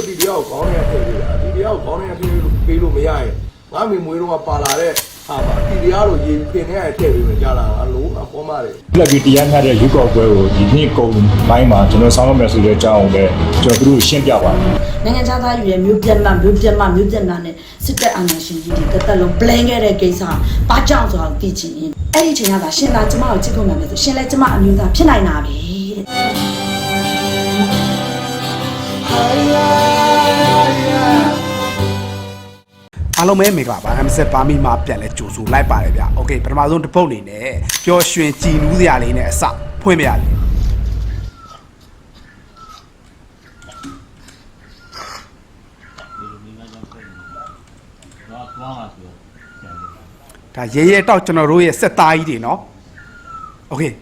တို့ဒီတရားကိုခေါင်းထဲထည့်ပေးတာဒီတရားကိုခေါင်းထဲထည့်ပေးလို့မရရင်ငါမိမွေးတော့ပါလာတဲ့ဟာပါဒီတရားကိုရေပင်ထဲထည့်ပေးမယ်ကြားလာအလုံးအပေါ်မှာတယ်လက်ပြီးတရားမျှတဲ့ရွေးကောက်ပွဲကိုဒီနေ့ကုန်ပိုင်းမှာကျွန်တော်ဆောင်းရမယ်ဆိုတဲ့အကြောင်းကိုလည်းကျွန်တော်တို့ရှင်းပြပါတယ်နိုင်ငံခြားသားယူရဲ့မြို့ပြတ်မှမြို့ပြတ်မှမြို့ပြတ်မှနဲ့စစ်တပ်အာဏာရှင်ကြီးတွေတက်တက်လုံး plan ခဲ့တဲ့ကိစ္စဘာကြောင့်ဆိုတာကိုသိချင်ရင်အဲ့ဒီချိန်ကသာရှင်သာကျမကိုချစ်ကုန်မှမယ်ဆိုရှင်လည်းကျမအမျိုးသားဖြစ်နိုင်တာပဲတဲ့ အားလုံးပဲမင်္ဂလာပါ MSF ဘာမီမှာပြန်လဲကြိုဆိုလိုက်ပါတယ်ဗျ။ Okay ပထမဆုံးတစ်ပုတ်အနေနဲ့ပျော်ရွှင်ကြည်နူးစရာလေးနဲ့အစဖွင့်ပြရလေး။ဒါရဲရဲတောက်ကျွန်တော်တို့ရဲ့စက်သားကြီးတွေနော်။ Okay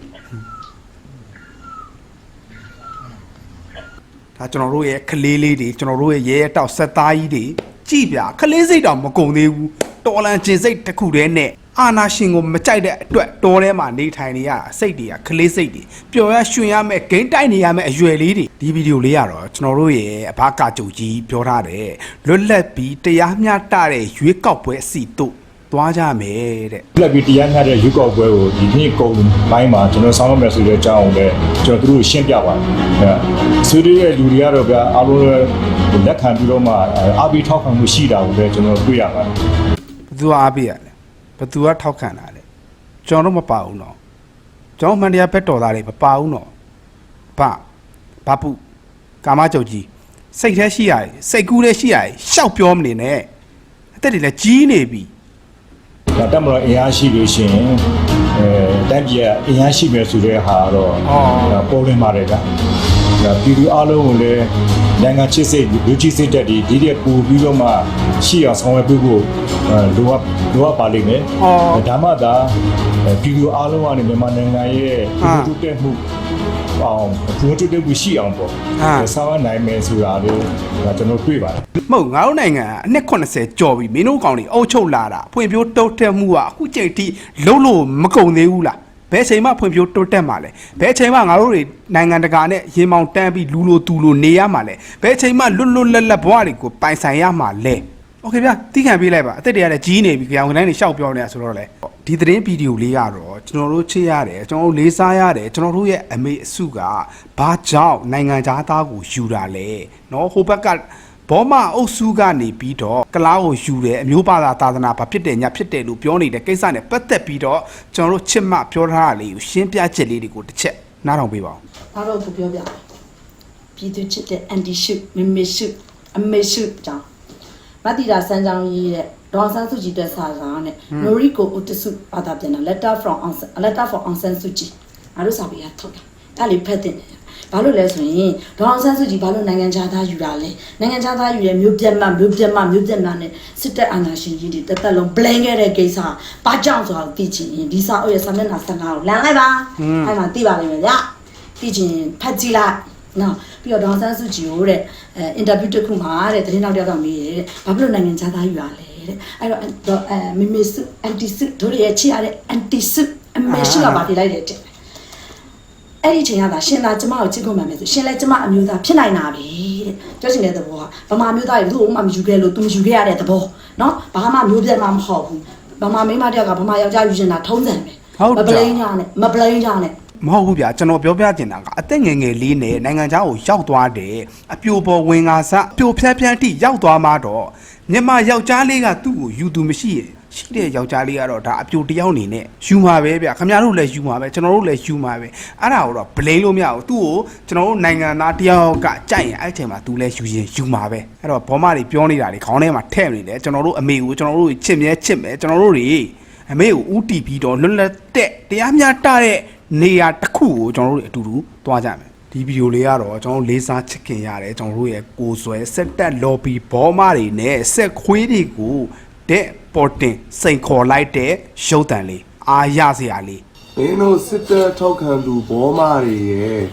ဒါကျွန်တော်တို့ရဲ့ကလေးလေးတွေကျွန်တော်တို့ရဲ့ရဲရဲတောက်စက်သားကြီးတွေ ကြည်ပြကလေးစိတ်တောင်မကုန်သေးဘူးတော်လန်ကျင်စိတ်တစ်ခုတည်းနဲ့အာနာရှင်ကိုမကြိုက်တဲ့အတွက်တော်ထဲမှာနေထိုင်နေရတာစိတ်တွေကကလေးစိတ်တွေပျော်ရရွှင်ရမယ်ဂိမ်းတိုက်နေရမယ်အရွယ်လေးတွေဒီဗီဒီယိုလေးကတော့ကျွန်တော်တို့ရဲ့အဘကာကြုတ်ကြီးပြောထားတယ်လွတ်လပ်ပြီးတရားမျှတတဲ့ရွေးကောက်ပွဲအစီတို့သွားကြမယ်တဲ့လက်ပြီးတရားမျှတဲ့ရွေးကောက်ပွဲကိုဒီနေ့ကုန်ပိုင်းမှာကျွန်တော်ဆောင်းရမယ်ဆိုတဲ့အကြောင်းကိုလည်းကျွန်တော်တို့ရှင်းပြပါတယ်အဲဆွေးနွေးတဲ့လူတွေကတော့ဗျာအားလုံး လည်းလက်ခံပြီးတော့မှအားပေးထောက်ခံမှုရှိတာကိုလည်းကျွန်တော်တွေ့ရပါတယ်ဘသူကအားပေးရလဲဘသူကထောက်ခံတာလဲကျွန်တော်တို့မပါဘူးနော်ကျွန်တော်မှန်တရားဘက်တော်သားတွေမပါဘူးနော်ဗဘာပုကာမကြုတ်ကြီးစိတ်แท้ရှိရတယ်စိတ်ကူးလည်းရှိရတယ်ရှောက်ပြောမနေနဲ့အသက်တွေလည်းကြီးနေပြီဒါတက်မလို့အင်အားရှိလို့ရှိရင်အဲတိုင်းပြည်ကအင်အားရှိမယ်ဆိုတဲ့ဟာကတော့အော်ဒါပေါ်လင်းပါတယ်ဗျာဒါပြည်သူအလုံးကိုလည်း နိုင်ငံချစ်စိတ်လူကြီးစိတ်တက်ဒီဒီတဲ့ပူပြီးတော့မှရှိအောင်ဆောင်ရွက်ပေးဖို့အဲလိုအပ်လိုအပ်ပါလိမ့်မယ်အော်ဒါမှသာအဲပြည်သူအလုံးကနေမြန်မာနိုင်ငံရဲ့ဟာဒီတိုးတက်မှုအောင်ဒီတိုးတက်မှုရှိအောင်ပေါ့ဟာအဲဆောင်ရွက်နိုင်မယ်ဆိုတာလေးဒါကျွန်တော်တွေ့ပါတယ်မဟုတ်ငါတို့နိုင်ငံကအနှစ်80ကျော်ပြီမင်းတို့ကောင်တွေအုပ်ချုပ်လာတာဖွံ့ဖြိုးတိုးတက်မှုကအခုချိန်ထိလုံးလို့မကုန်သေးဘူးလား ဘယ်ချိန်မှဖွံ့ဖြိုးတိုးတက်မှာလဲဘယ်ချိန်မှငါတို့တွေနိုင်ငံတကာနဲ့ရင်မောင်တန်းပြီးလူလိုသူလိုနေရမှာလဲဘယ်ချိန်မှလွတ်လွတ်လပ်လပ်ဘဝတွေကိုပိုင်ဆိုင်ရမှာလဲโอเคဗျာတီးခံပေးလိုက်ပါအသက်တွေကလည်းကြီးနေပြီကြောင်တိုင်းတွေရှောက်ပြောနေတာဆိုတော့လေဒီသတင်းဗီဒီယိုလေးကတော့ကျွန်တော်တို့ချစ်ရတယ်ကျွန်တော်တို့လေးစားရတယ်ကျွန်တော်တို့ရဲ့အမေအစုကဘာကြောင့်နိုင်ငံသားသားကိုယူတာလဲเนาะဟိုဘက်က ဘောမအုပ်စုကနေပြီးတော့ကလားကိုယူတယ်အမျိုးပါသာသာသနာဘာဖြစ်တယ်ညာဖြစ်တယ်လို့ပြောနေတဲ့ကိစ္စနဲ့ပတ်သက်ပြီးတော့ကျွန်တော်တို့ချစ်မပြောထားတာလေးကိုရှင်းပြချက်လေးတွေကိုတစ်ချက်နားထောင်ပေးပါဦးဒါတော့ကိုပြောပြမယ်ပြည်သူချစ်တဲ့အန်တီရှုမမေရှုအမေရှုကြောင့်မတ္တိရာစမ်းကြောင်းရေးတဲ့ဒေါ်ဆန်းစုကြည်တက်စာစာနဲ့နိုရီကိုဥတစုဘာသာပြန်တာ letter from Aung San letter from Aung San Suu Kyi အားလို့စာပေရထုတ်တာအဲ့လေဖက်တင်တယ် ဘာလို့လဲဆိုရင်ဒေါ်အောင်ဆန်းစုကြည်ဘာလို့နိုင်ငံခြားသားယူတာလဲနိုင်ငံခြားသားယူရဲ့မြို့ပြတ်မှမြို့ပြတ်မှမြို့ပြတ်မှနဲ့စစ်တပ်အာဏာရှင်ကြီးတွေတက်တက်လုံး plan ခဲ့တဲ့ကိစ္စဘာကြောင့်ဆိုတာကိုသိချင်ရင်ဒီစာအုပ်ရဲ့စာမျက်နှာ15ကိုလမ်းလိုက်ပါအဲ့မှာသိပါလိမ့်မယ်ဗျသိချင်ဖတ်ကြည့်လိုက်နော်ပြီးတော့ဒေါ်အောင်ဆန်းစုကြည်ကိုတဲ့အင်တာဗျူးတစ်ခုမှာတဲ့သတင်းတောက်တယောက်ကမေးတယ်တဲ့ဘာဖြစ်လို့နိုင်ငံခြားသားယူရလဲတဲ့အဲ့တော့အဲမီမီစုအန်တီစုတို့ရဲ့ချစ်ရတဲ့အန်တီစုအမေစုကပါတိလိုက်တယ်တဲ့ အဲ့ဒီချိန်ကသာရှင်သာကျမကိုချစ်ခွင့်မှန်မယ်ဆိုရှင်လည်းကျမအမျိုးသားဖြစ်နိုင်တာပဲတဲ့ပြောချင်တဲ့သဘောကဗမာမျိုးသားတွေသူ့ဥမှမယူခဲ့လို့သူမယူခဲ့ရတဲ့သဘောနော်ဘာမှမျိုးပြတ်မှမဟုတ်ဘူးဗမာမိန်းမတယောက်ကဗမာယောက်ျားယူနေတာထုံးစံပဲဟုတ်မတယ်ပလိန်ကြနဲ့မပလိန်ကြနဲ့မဟုတ်ဘူးဗျာကျွန်တော်ပြောပြချင်တာကအသက်ငယ်ငယ်လေးနဲ့နိုင်ငံခြားကိုရောက်သွားတယ်အပြိုပေါ်ဝင်ကားစအပြိုဖြန်းဖြန်းတိရောက်သွားမှတော့မြန်မာယောက်ျားလေးကသူ့ကိုယူသူမရှိရဲ့ ရှိတဲ့ယောက်ျားလေးကတော့ဒါအပြိုတယောက်အနေနဲ့ယူမှာပဲဗျခင်ဗျားတို့လည်းယူမှာပဲကျွန်တော်တို့လည်းယူမှာပဲအဲ့ဒါကိုတော့ဘလိန်လို့မရဘူးသူ့ကိုကျွန်တော်တို့နိုင်ငံသားတယောက်ကကြိုက်ရင်အဲ့ချိန်မှာသူလည်းယူရင်ယူမှာပဲအဲ့တော့ဘောမတွေပြောနေတာတွေခေါင်းထဲမှာထည့်နေတယ်ကျွန်တော်တို့အမေကိုကျွန်တော်တို့ချစ်မြဲချစ်မယ်ကျွန်တော်တို့တွေအမေကိုဥတီပြီးတော့လွတ်လပ်တဲ့တရားမျှတတဲ့နေရာတစ်ခုကိုကျွန်တော်တို့တွေအတူတူသွားကြမယ်ဒီဗီဒီယိုလေးကတော့ကျွန်တော်တို့လေးစားချစ်ခင်ရတယ်ကျွန်တော်တို့ရဲ့ကိုယ်ဆွဲစက်တက် lobby ဘောမတွေနဲ့ဆက်ခွေးတွေကို တဲ့ပေါ်တင်စိန်ခေါ်လိုက်တဲ့ရုပ်တံလေးအားရစရာလေး မင်းတို့စစ်တပ်ထောက်ခံသူဘောမတွေရဲ့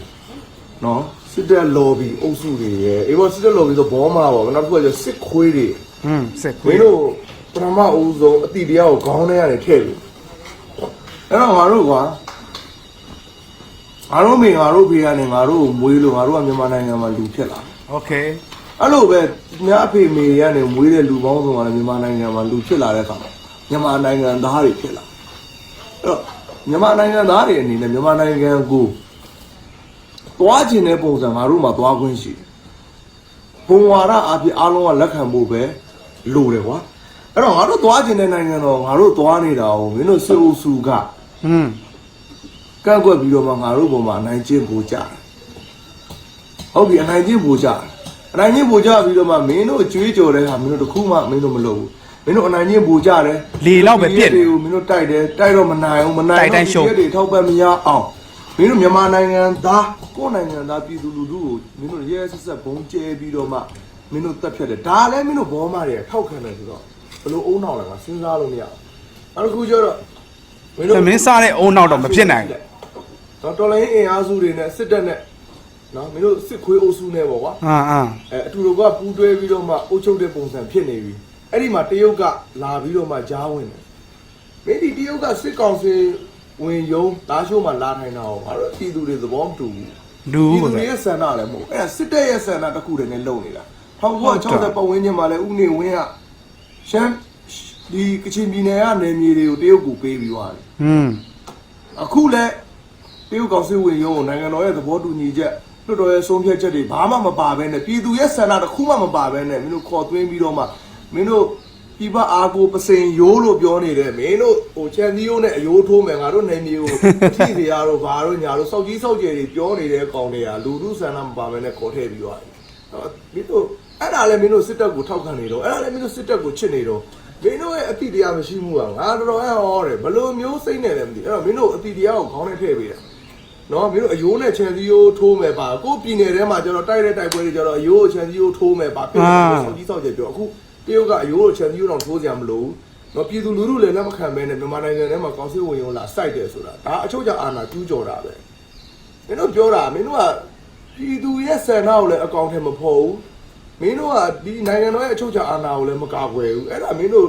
နော်စစ်တပ် lobby အုပ်စုတွေရဲ့အေးဘောစစ်တပ် lobby ဆိုဘောမပါဘောနောက်တစ်ခုကကျစစ်ခွေးတွေ ဟွန်းဆက်ခွ မ ေး င်းတို့ပထမအဦးဆုံးအတိတရားကိုခေါင်းထဲကနေထည့်ပြီအဲ့တော့ငါတို့ကွာငါတို့မိငါတို့ဖေကနေငါတို့ကိုမွေးလို့ငါတို့ကမြန်မာနိုင်ငံမှာလူဖြစ်လာ โอเค အဲ့လိုပဲများအဖေမေတွေကနေမွေးတဲ့လူပေါင်းစုံကလည်းမြန်မာနိုင်ငံမှာလူဖြစ်လာတဲ့အခါမှာမြန်မာနိုင်ငံသားတွေဖြစ်လာအဲ့တော့မြန်မာနိုင်ငံသားတွေအနေနဲ့မြန်မာနိုင်ငံကိုသွားခြင်းတဲ့ပုံစံငါတို့မှာသွားခွင့်ရှိတယ်ဘုံဝါဒအဖြစ်အားလုံးကလက်ခံဖို့ပဲလိုတယ်ကွာအဲ့တော့ငါတို့သွားခြင်းတဲ့နိုင်ငံတော့ငါတို့သွားနေတာကိုမင်းတို့စေအုပ်စုကဟွန်းကန့်ကွက်ပြီးတော့မှငါတို့ပုံမှာအနိုင်ကျင့်ကိုကြတယ်ဟုတ်ပြီအနိုင်ကျင့်ကိုကြတယ် အနိုင်ကျင့်ကိုကြပြီးတော့မှမင်းတို့ကြွေးကြော်တဲ့ဟာမင်းတို့တခုမှမင်းတို့မလုပ်ဘူးမင်းတို့အနိုင်ကျင့်ကိုကြတယ်လေလောက်ပဲပြက်တယ်တွေကိုမင်းတို့တိုက်တယ်တိုက်တော့မနိုင်ဘူးမနိုင်တိုက်တိုင်းရှုံးဒီတွေထောက်ပံ့မရအောင်မင်းတို့မြန်မာနိုင်ငံသားကိုယ့်နိုင်ငံသားပြည်သူလူထုကိုမင်းတို့ရဲရဲဆက်ဆက်ဘုံကျဲပြီးတော့မှမင်းတို့တက်ဖြတ်တယ်ဒါလည်းမင်းတို့ဘောမတွေထောက်ခံတယ်ဆိုတော့ဘယ်လိုအုံနောက်လဲငါစဉ်းစားလို့မရဘူးနောက်တစ်ခုကျတော့မင်းတို့သမင်းစားတဲ့အုံနောက်တော့မဖြစ်နိုင်ဘူးတော့တော်လိုင်းအင်အားစုတွေနဲ့စစ်တပ်နဲ့ နော်မင်းတို့စစ်ခွေးအုပ်စုနဲ့ပေါ့ကွာအမ်အမ်အဲအတူတူကပူးတွဲပြီးတော့မှအုပ်ချုပ်တဲ့ပုံစံဖြစ်နေပြီအဲ့ဒီမှာတရုတ်ကလာပြီးတော့မှကြားဝင်တယ်မင်းဒီတရုတ်ကစစ်ကောင်စီဝင်ယုံလာရှိုးမှာလာထိုင်တာဟောငါတို့ပြည်သူတွေသဘောမတူဘူးလူပြည်ကိုသူဆိုတွေရဲ့ဆန္ဒလည်းမဟုတ်အဲ့ဒါစစ်တပ်ရဲ့ဆန္ဒတစ်ခုတည်းနဲ့လုံနေတာ1960ပတ်ဝန်းကျင်မှာလည်းဥနေဝင်းကရှမ်းဒီကချင်ပြည်နယ်ကနေမြေတွေကိုတရုတ်ကူပေးပြီးသွားတယ်ဟွန်းအခုလည်းတရုတ်ကောင်စစ်ဝင်ရုံးကိုနိုင်ငံတော်ရဲ့သဘောတူညီချက် လွှတ်တော်ရဲ့ဆုံးဖြတ်ချက်တွေဘာမှမပါဘဲနဲ့ပြည်သူရဲ့ဆန္ဒတစ်ခုမှမပါဘဲနဲ့မင်းတို့ခေါ်သွင်းပြီးတော့မှမင်းတို့ပြပအားကိုပစိန်ရိုးလို့ပြောနေတယ်မင်းတို့ဟိုချန်သီယိုးနဲ့အယိုးထိုးမယ်ငါတို့နေမျိုးကိုအထီစရာတို့ဘာတို့ညာတို့စောက်ကြီးစောက်ကျယ်တွေပြောနေတဲ့ကောင်တွေကလူလူဆန္ဒမပါဘဲနဲ့ခေါ်ထည့်ပြီးသွားတယ်အဲ့မင်းတို့အဲ့ဒါလည်းမင်းတို့စစ်တပ်ကိုထောက်ခံနေတော့အဲ့ဒါလည်းမင်းတို့စစ်တပ်ကိုချစ်နေတော့မင်းတို့ရဲ့အတိတရားမရှိမှုကငါတော်တော်အံ့ဩတယ်ဘလို့မျိုးစိတ်နဲ့လည်းမသိအဲ့တော့မင်းတို့အတိတရားကိုခေါင်းနဲ့ထည့်ပေးတာ နော်မင်းတို့အယိုးနဲ့ချန်စီယိုးထိုးမယ်ပါကိုယ်ပြည်နယ်ထဲမှာကျတော့တိုက်တဲ့တိုက်ပွဲတွေကျတော့အယိုးကိုချန်စီယိုးထိုးမယ်ပါပြည်နယ်ဆောက်ကြီးဆောက်ကြပြောအခုတရုတ်ကအယိုးကိုချန်စီယိုးတော့ထိုးစရာမလိုဘူးနော်ပြည်သူလူထုလည်းလက်မခံဘဲနဲ့မြန်မာနိုင်ငံထဲမှာကောင်စစ်ဝင်ရုံးလာစိုက်တယ်ဆိုတာဒါအချုပ်ချအာဏာကျူးကျော်တာပဲမင်းတို့ပြောတာမင်းတို့ကပြည်သူရဲ့ဆန္ဒကိုလည်းအကောင့်ထဲမဖော်ဘူးမင်းတို့ကဒီနိုင်ငံတော်ရဲ့အချုပ်ချအာဏာကိုလည်းမကာကွယ်ဘူးအဲ့ဒါမင်းတို့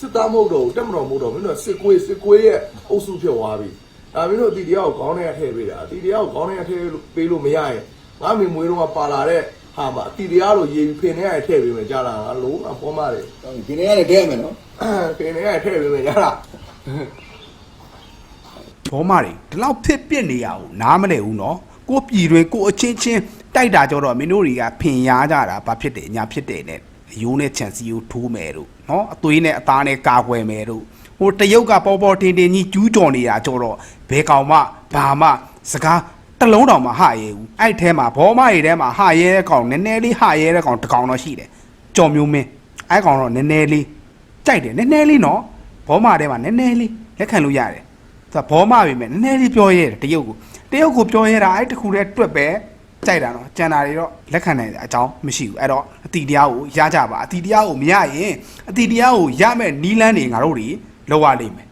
စစ်သားမဟုတ်တော့ဘူးတက်မတော်မဟုတ်တော့ဘူးမင်းတို့ကစစ်ကွေးစစ်ကွေးရဲ့အုပ်စုဖြစ်သွားပြီ ဒါမင်းတို့အတီတရားကိုခေါင်းထဲကထည့်ပေးတာအတီတရားကိုခေါင်းထဲကထည့်ပေးလို့မရရင်ငါမေမွေးတော့ကပါလာတဲ့ဟာမှာအတီတရားလို့ရေပြီးဖင်ထဲကထည့်ပေးမယ်ကြားလားငါလုံးဝပေါ်မာတယ်ဒီနေ့ရတယ်တဲ့မယ်နော်ဖင်ထဲကထည့်ပေးမယ်ကြားလားဘောမတွေဒီလောက်ဖြစ်ပြစ်နေရအောင်နားမလဲဘူးနော်ကိုပြည်တွေကိုအချင်းချင်းတိုက်တာကြတော့မင်းတို့တွေကဖင်ရကြတာဘာဖြစ်တယ်ညာဖြစ်တယ်နဲ့အယိုးနဲ့ချန်စီကိုထိုးမယ်တို့နော်အသွေးနဲ့အသားနဲ့ကာကွယ်မယ်တို့ ဟိုတရုတ်ကပေါ်ပေါ်တင်တင်ကြီးကျူးကျော်နေတာကြတော့ဘဲကောင်မှဘာမှစကားတစ်လုံးတောင်မှဟရဲဘူးအဲ့ထဲမှာဘောမတွေထဲမှာဟရဲတဲ့ကောင်နည်းနည်းလေးဟရဲတဲ့ကောင်တစ်ကောင်တော့ရှိတယ်ကြော်မျိုးမင်းအဲ့ကောင်တော့နည်းနည်းလေးကြိုက်တယ်နည်းနည်းလေးနော်ဘောမထဲမှာနည်းနည်းလေးလက်ခံလို့ရတယ်သူကဘောမပြီမဲ့နည်းနည်းလေးပြောရဲတယ်တရုတ်ကိုတရုတ်ကိုပြောရဲတာအဲ့တခုတည်းတွက်ပဲကြိုက်တာနော်ကြံတာတွေတော့လက်ခံနိုင်တဲ့အကြောင်းမရှိဘူးအဲ့တော့အတီတရားကိုရကြပါအတီတရားကိုမရရင်အတီတရားကိုရမဲ့နီးလန်းတွေငါတို့တွေ လောက်ရလိမ့်မယ်